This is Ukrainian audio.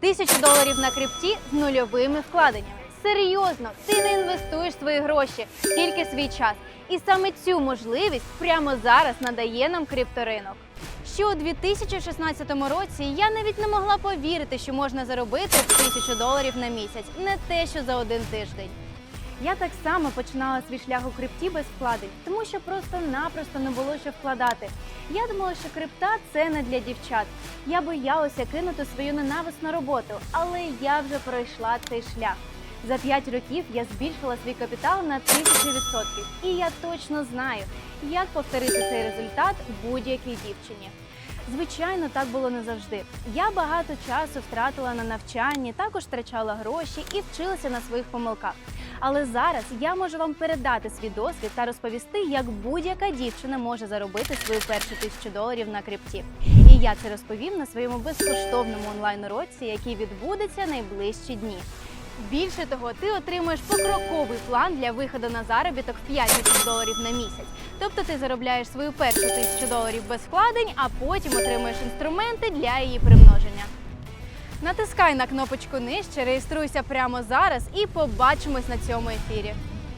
Тисячу доларів на крипті з нульовими вкладеннями. Серйозно, ти не інвестуєш свої гроші, тільки свій час. І саме цю можливість прямо зараз надає нам крипторинок. Ще у 2016 році я навіть не могла повірити, що можна заробити тисячу доларів на місяць, не те, що за один тиждень. Я так само починала свій шлях у крипті без вкладень, тому що просто-напросто не було що вкладати. Я думала, що крипта це не для дівчат. Я боялася кинути свою ненависну роботу, але я вже пройшла цей шлях. За 5 років я збільшила свій капітал на 1000%. І я точно знаю, як повторити цей результат будь-якій дівчині. Звичайно, так було не завжди. Я багато часу втратила на навчанні, також втрачала гроші і вчилася на своїх помилках. Але зараз я можу вам передати свій досвід та розповісти, як будь-яка дівчина може заробити свою першу тисячу доларів на крипті. І я це розповім на своєму безкоштовному онлайн-уроці, який відбудеться найближчі дні. Більше того, ти отримуєш покроковий план для виходу на заробіток в 5 тисяч доларів на місяць. Тобто ти заробляєш свою першу тисячу доларів без вкладень, а потім отримуєш інструменти для її примноження. Натискай на кнопочку нижче, реєструйся прямо зараз і побачимось на цьому ефірі.